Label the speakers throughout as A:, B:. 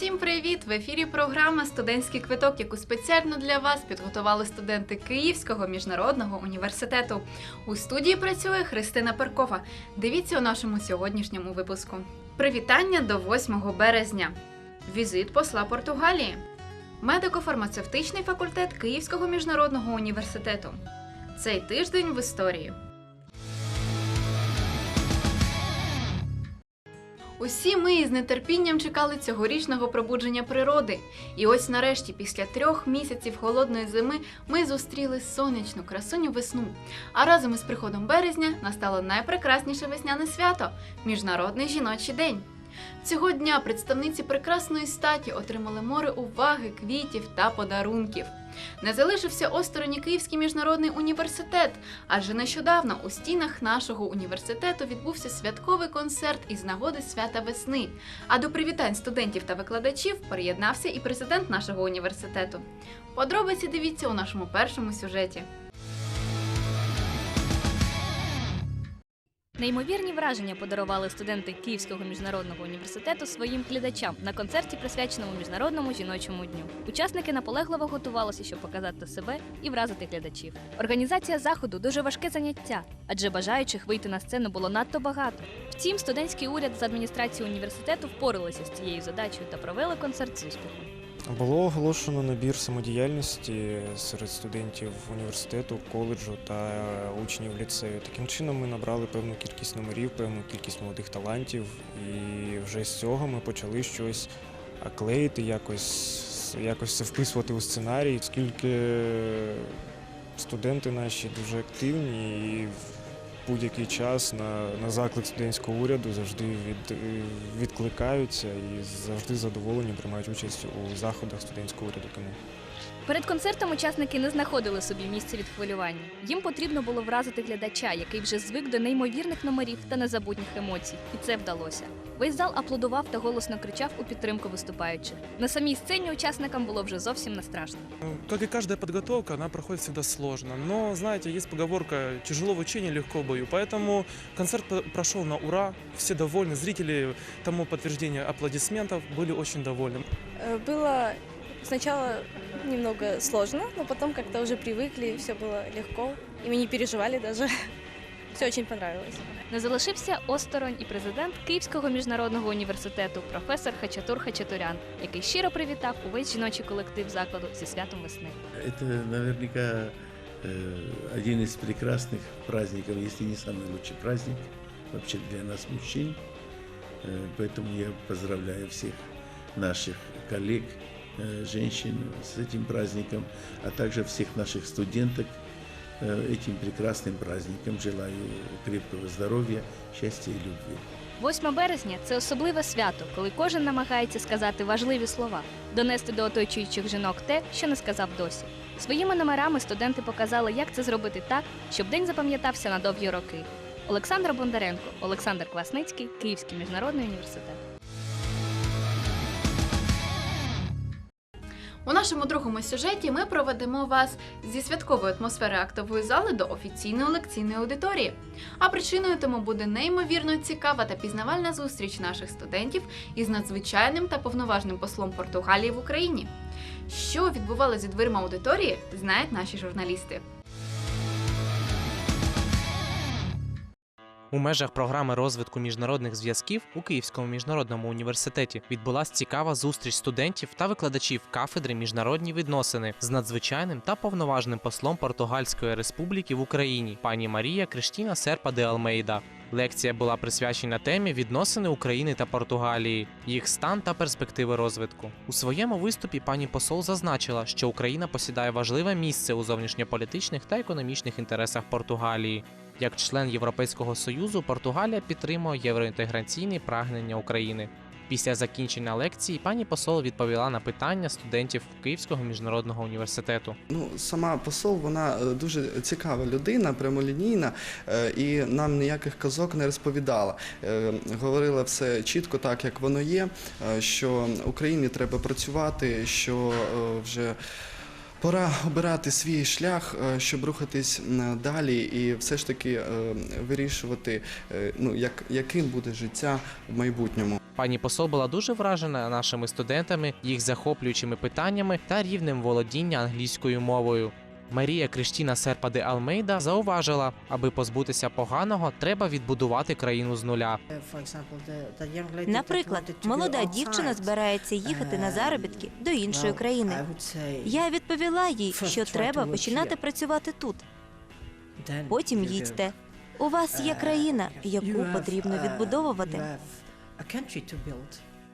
A: Усім привіт! В ефірі програма Студентський квиток, яку спеціально для вас підготували студенти Київського міжнародного університету. У студії працює Христина Перкова. Дивіться у нашому сьогоднішньому випуску. Привітання до 8 березня. Візит посла Португалії. Медико-фармацевтичний факультет Київського міжнародного університету. Цей тиждень в історії. Усі ми із нетерпінням чекали цьогорічного пробудження природи. І ось нарешті, після трьох місяців холодної зими, ми зустріли сонячну красуню весну. А разом із приходом березня настало найпрекрасніше весняне свято Міжнародний жіночий день. Цього дня представниці прекрасної статі отримали море уваги, квітів та подарунків. Не залишився осторонь Київський міжнародний університет, адже нещодавно у стінах нашого університету відбувся святковий концерт із нагоди свята весни. А до привітань студентів та викладачів приєднався і президент нашого університету. Подробиці дивіться у нашому першому сюжеті.
B: Неймовірні враження подарували студенти Київського міжнародного університету своїм глядачам на концерті, присвяченому міжнародному жіночому дню. Учасники наполегливо готувалися, щоб показати себе і вразити глядачів. Організація заходу дуже важке заняття, адже бажаючих вийти на сцену було надто багато. Втім, студентський уряд з адміністрації університету впоралися з цією задачею та провели концерт з успіхом.
C: Було оголошено набір самодіяльності серед студентів університету, коледжу та учнів ліцею. Таким чином ми набрали певну кількість номерів, певну кількість молодих талантів, і вже з цього ми почали щось клеїти, якось, якось це вписувати у сценарій, оскільки студенти наші дуже активні і будь-який час на, на заклик студентського уряду завжди від, відкликаються і завжди задоволені приймають участь у заходах студентського уряду КМУ.
B: Перед концертом учасники не знаходили собі місця від хвилювання. Їм потрібно було вразити глядача, який вже звик до неймовірних номерів та незабутніх емоцій, і це вдалося. Весь зал аплодував та голосно кричав у підтримку виступаючих. На самій сцені учасникам було вже зовсім не страшно.
D: Ну, Как и каждая подготовка, она проходит всегда сложно. Но, знаете, есть поговорка «тяжело в учении, легко в бою». Поэтому концерт по- прошел на ура, все довольны. Зрители тому подтверждение аплодисментов были очень довольны.
E: Э, Было сначала немного сложно, но потом как-то уже привыкли, все было легко. И мы не переживали даже. Все очень понравилось.
B: Не залишився осторонь і президент Київського міжнародного університету, професор Хачатур Хачатурян, який щиро привітав увесь жіночий колектив закладу зі святом весни.
F: Это наверняка э, один из прекрасных праздников, если не самый лучший праздник вообще для нас, мужчин. Э, Поэтому я поздравляю всех наших коллег, э, женщин с этим праздником, а также всех наших студенток э, этим прекрасным праздником. Желаю крепкого здоровья, счастья и любви.
B: 8 березня це особливе свято, коли кожен намагається сказати важливі слова, донести до оточуючих жінок те, що не сказав досі. Своїми номерами студенти показали, як це зробити так, щоб день запам'ятався на довгі роки. Олександр Бондаренко, Олександр Квасницький, Київський міжнародний університет.
A: У нашому другому сюжеті ми проведемо вас зі святкової атмосфери актової зали до офіційної лекційної аудиторії. А причиною тому буде неймовірно цікава та пізнавальна зустріч наших студентів із надзвичайним та повноважним послом Португалії в Україні. Що відбувалося за дверима аудиторії, знають наші журналісти.
G: У межах програми розвитку міжнародних зв'язків у Київському міжнародному університеті відбулася цікава зустріч студентів та викладачів кафедри міжнародні відносини з надзвичайним та повноважним послом Португальської республіки в Україні пані Марія Криштіна Серпа де Алмейда. Лекція була присвячена темі відносини України та Португалії, їх стан та перспективи розвитку. У своєму виступі пані посол зазначила, що Україна посідає важливе місце у зовнішньополітичних та економічних інтересах Португалії. Як член Європейського союзу, Португалія підтримує євроінтеграційні прагнення України. Після закінчення лекції пані посол відповіла на питання студентів Київського міжнародного університету.
H: Ну, сама посол, вона е, дуже цікава людина, прямолінійна, е, і нам ніяких казок не розповідала. Е, Говорила все чітко так, як воно є, що Україні треба працювати, що вже Пора обирати свій шлях, е, щоб рухатись далі і все ж таки е, вирішувати, е, ну, як, яким буде життя в майбутньому.
G: Пані посол була дуже вражена нашими студентами, їх захоплюючими питаннями та рівнем володіння англійською мовою. Марія Криштіна Серпа де Алмейда зауважила, аби позбутися поганого, треба відбудувати країну з нуля.
I: Наприклад, молода дівчина збирається їхати на заробітки до іншої країни. Я відповіла їй, що треба починати працювати тут. Потім їдьте. У вас є країна, яку потрібно відбудовувати.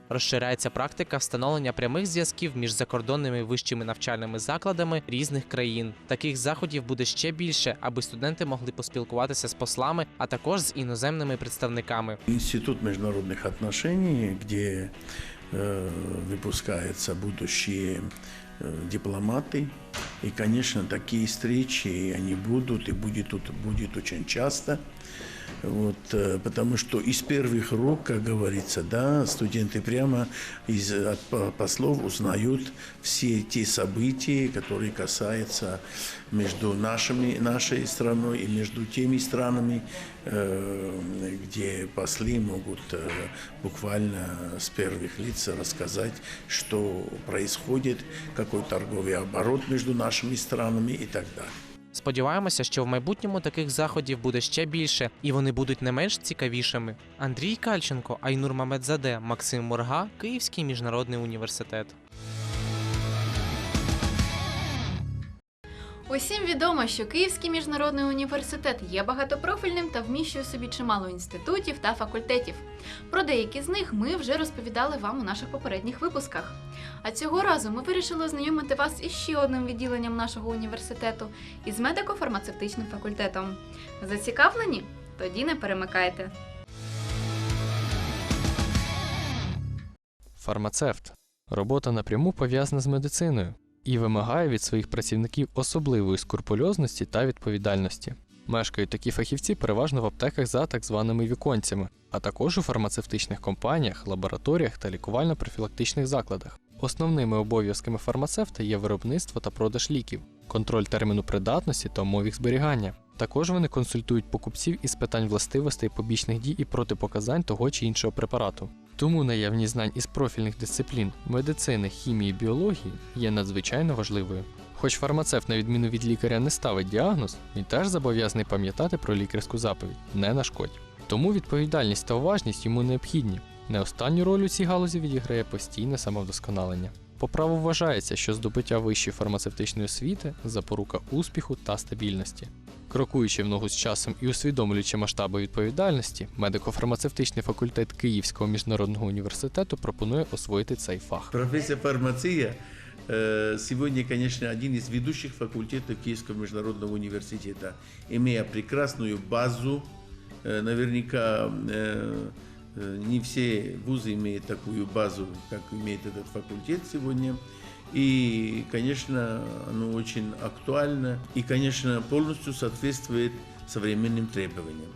G: Розширяється практика встановлення прямих зв'язків між закордонними вищими навчальними закладами різних країн. Таких заходів буде ще більше, аби студенти могли поспілкуватися з послами, а також з іноземними представниками.
F: Институт международных отношений, где э, выпускаются будущие э, дипломаты. И, конечно, такие встречи, они будут, и будет, тут, будет очень часто. Вот, э, потому что из первых рук, как говорится, да, студенты прямо из, от по- послов узнают все те события, которые касаются между нашими, нашей страной и между теми странами, э, где послы могут э, буквально с первых лиц рассказать, что происходит, какой торговый оборот между нашими странами и так далее.
G: Сподіваємося, що в майбутньому таких заходів буде ще більше, і вони будуть не менш цікавішими. Андрій Кальченко, Айнур Мамедзаде, Максим Морга, Київський міжнародний університет.
A: Усім відомо, що Київський міжнародний університет є багатопрофільним та вміщує собі чимало інститутів та факультетів. Про деякі з них ми вже розповідали вам у наших попередніх випусках. А цього разу ми вирішили ознайомити вас із ще одним відділенням нашого університету із медико-фармацевтичним факультетом. Зацікавлені? Тоді не перемикайте.
J: Фармацевт робота напряму пов'язана з медициною і вимагає від своїх працівників особливої скрупульозності та відповідальності. Мешкають такі фахівці переважно в аптеках за так званими віконцями, а також у фармацевтичних компаніях, лабораторіях та лікувально-профілактичних закладах. Основними обов'язками фармацевта є виробництво та продаж ліків, контроль терміну придатності та умов їх зберігання. Також вони консультують покупців із питань властивостей побічних дій і протипоказань того чи іншого препарату. Тому наявність знань із профільних дисциплін медицини, хімії, біології є надзвичайно важливою. Хоч фармацевт, на відміну від лікаря, не ставить діагноз, він теж зобов'язаний пам'ятати про лікарську заповідь не нашкодь. Тому відповідальність та уважність йому необхідні. Не останню роль у цій галузі відіграє постійне самовдосконалення. По праву вважається, що здобуття вищої фармацевтичної освіти запорука успіху та стабільності. Крокуючи в ногу з часом і усвідомлюючи масштаби відповідальності, медико-фармацевтичний факультет Київського міжнародного університету пропонує освоїти цей фах.
F: Профессия фармация э, сегодня, конечно, один из ведущих факультетов Киевского международного университета, имея прекрасную базу. Э, Наверняка э, э, не все вузы имеют такую базу, как имеет этот факультет сегодня. И, конечно, оно очень актуально и, конечно, полностью соответствует современным требованиям.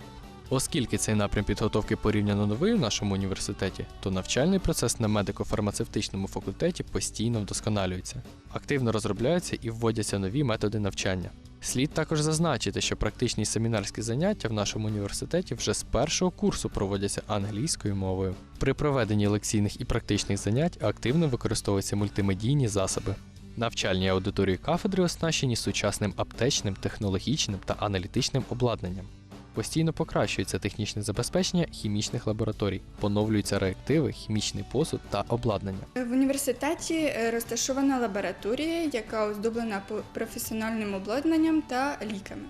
J: Оскільки цей напрям підготовки порівняно новий у нашому університеті, то навчальний процес на медико-фармацевтичному факультеті постійно вдосконалюється. Активно розробляються і вводяться нові методи навчання. Слід також зазначити, що практичні семінарські заняття в нашому університеті вже з першого курсу проводяться англійською мовою. При проведенні лекційних і практичних занять активно використовуються мультимедійні засоби. Навчальні аудиторії кафедри оснащені сучасним аптечним, технологічним та аналітичним обладнанням. Постійно покращується технічне забезпечення хімічних лабораторій, поновлюються реактиви, хімічний посуд та обладнання.
K: В університеті е, розташована лабораторія, яка оздоблена професіональним обладнанням та ліками.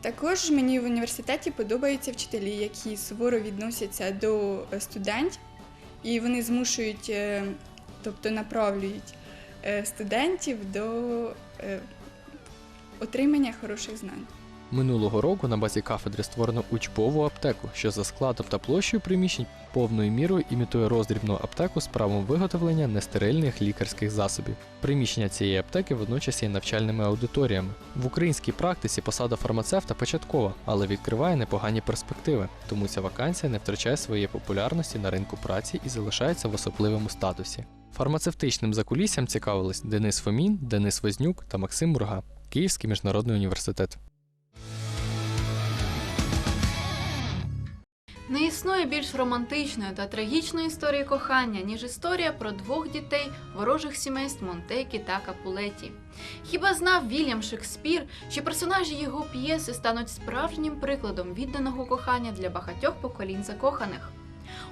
K: Також мені в університеті подобаються вчителі, які суворо відносяться до е, студентів, і вони змушують, е, тобто направлюють студентів до отримання хороших знань.
J: Минулого року на базі кафедри створено учбову аптеку, що за складом та площею приміщень повною мірою імітує роздрібну аптеку з правом виготовлення нестерильних лікарських засобів. Приміщення цієї аптеки водночас є навчальними аудиторіями. В українській практиці посада фармацевта початкова, але відкриває непогані перспективи, тому ця вакансія не втрачає своєї популярності на ринку праці і залишається в особливому статусі. Фармацевтичним закуліссям цікавились Денис Фомін, Денис Вознюк та Максим Мурга, Київський міжнародний університет.
A: Не існує більш романтичної та трагічної історії кохання, ніж історія про двох дітей ворожих сімейств Монтекі та Капулеті. Хіба знав Вільям Шекспір, що персонажі його п'єси стануть справжнім прикладом відданого кохання для багатьох поколінь закоханих?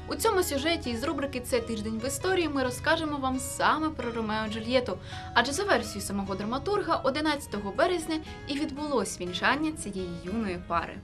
A: У цьому сюжеті із рубрики Це тиждень в історії ми розкажемо вам саме про Ромео Джульєту, адже за версією самого драматурга 11 березня і відбулось вінчання цієї юної пари.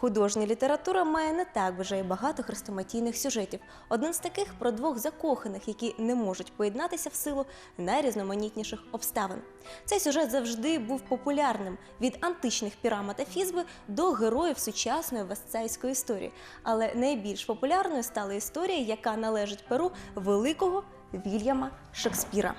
L: Художня література має не так вже й багато хрестоматійних сюжетів. Один з таких про двох закоханих, які не можуть поєднатися в силу найрізноманітніших обставин. Цей сюжет завжди був популярним від античних пірама та фізби до героїв сучасної вестсайської історії. Але найбільш популярною стала історія, яка належить перу великого Вільяма Шекспіра.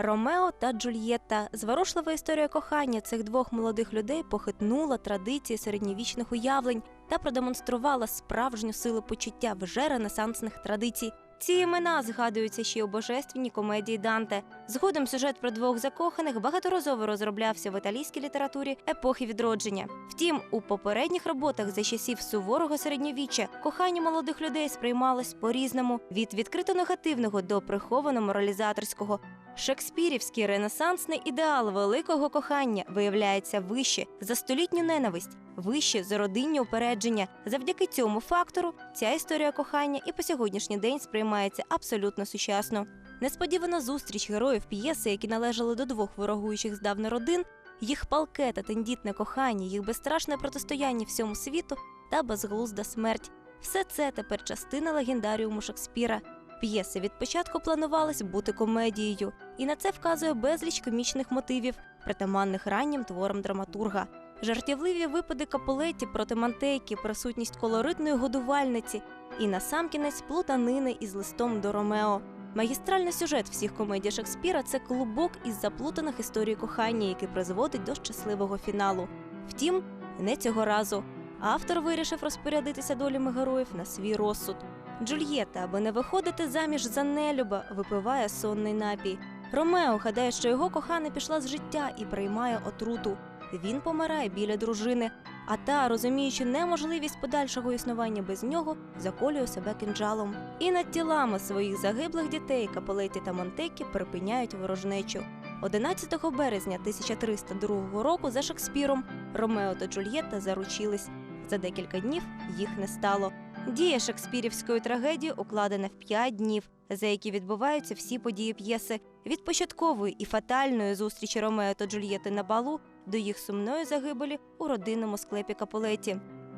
I: Ромео та Джульєтта. Зворушлива історія кохання цих двох молодих людей похитнула традиції середньовічних уявлень та продемонструвала справжню силу почуття вже ренесансних традицій. Ці імена згадуються ще й у божественній комедії Данте. Згодом сюжет про двох закоханих багаторазово розроблявся в італійській літературі епохи відродження. Втім, у попередніх роботах за часів суворого середньовіччя кохання молодих людей сприймалось по-різному від відкрито негативного до приховано моралізаторського. Шекспірівський ренесансний ідеал великого кохання виявляється вище за столітню ненависть, вище за родинні упередження. Завдяки цьому фактору ця історія кохання і по сьогоднішній день сприймається абсолютно сучасно. Несподівана зустріч героїв п'єси, які належали до двох ворогуючих здавна родин, їх палке та тендітне кохання, їх безстрашне протистояння всьому світу та безглузда смерть. Все це тепер частина легендаріуму Шекспіра. П'єси від початку планувалось бути комедією, і на це вказує безліч комічних мотивів, притаманних раннім творам драматурга. Жартівливі випади капулеті проти мантейки, присутність колоритної годувальниці і насамкінець плутанини із листом до Ромео. Магістральний сюжет всіх комедій Шекспіра це клубок із заплутаних історій кохання, який призводить до щасливого фіналу. Втім, не цього разу. Автор вирішив розпорядитися долями героїв на свій розсуд. Джульєта, аби не виходити заміж за нелюба, випиває сонний напій. Ромео гадає, що його кохана пішла з життя і приймає отруту. Він помирає біля дружини, а та, розуміючи неможливість подальшого існування без нього, заколює себе кинджалом. І над тілами своїх загиблих дітей Капелеті та Монтекі припиняють ворожнечу. 11 березня 1302 року за Шекспіром Ромео та Джульєтта заручились. За декілька днів їх не стало. Дія шекспірівської трагедії укладена в п'ять днів, за які відбуваються всі події п'єси від початкової і фатальної зустрічі Ромео та Джульєти на балу до їх сумної загибелі у родинному склепі Капулеті.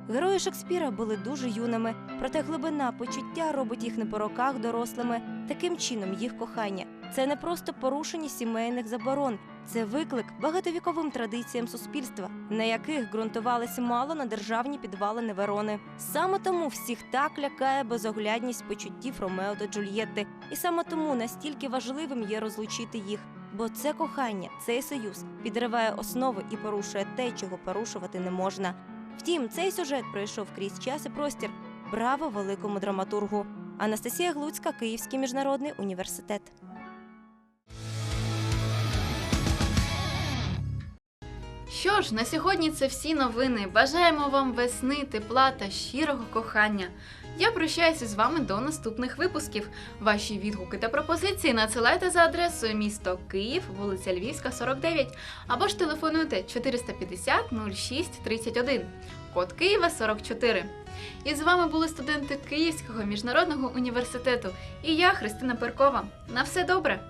I: Герої Шекспіра були дуже юними, проте глибина почуття робить їх не по роках дорослими. Таким чином, їх кохання це не просто порушення сімейних заборон, це виклик багатовіковим традиціям суспільства, на яких ґрунтувалися мало на державні підвалини Верони. Саме тому всіх так лякає безоглядність почуттів Ромео та Джульєтти, і саме тому настільки важливим є розлучити їх. Бо це кохання, цей союз підриває основи і порушує те, чого порушувати не можна. Втім, цей сюжет пройшов крізь час і простір. Браво великому драматургу! Анастасія Глуцька, Київський міжнародний університет.
A: Що ж, на сьогодні це всі новини. Бажаємо вам весни, тепла та щирого кохання. Я прощаюся з вами до наступних випусків. Ваші відгуки та пропозиції надсилайте за адресою місто Київ, вулиця Львівська, 49, або ж телефонуйте 450 06 31, код Києва 44. І з вами були студенти Київського міжнародного університету і я, Христина Перкова. На все добре!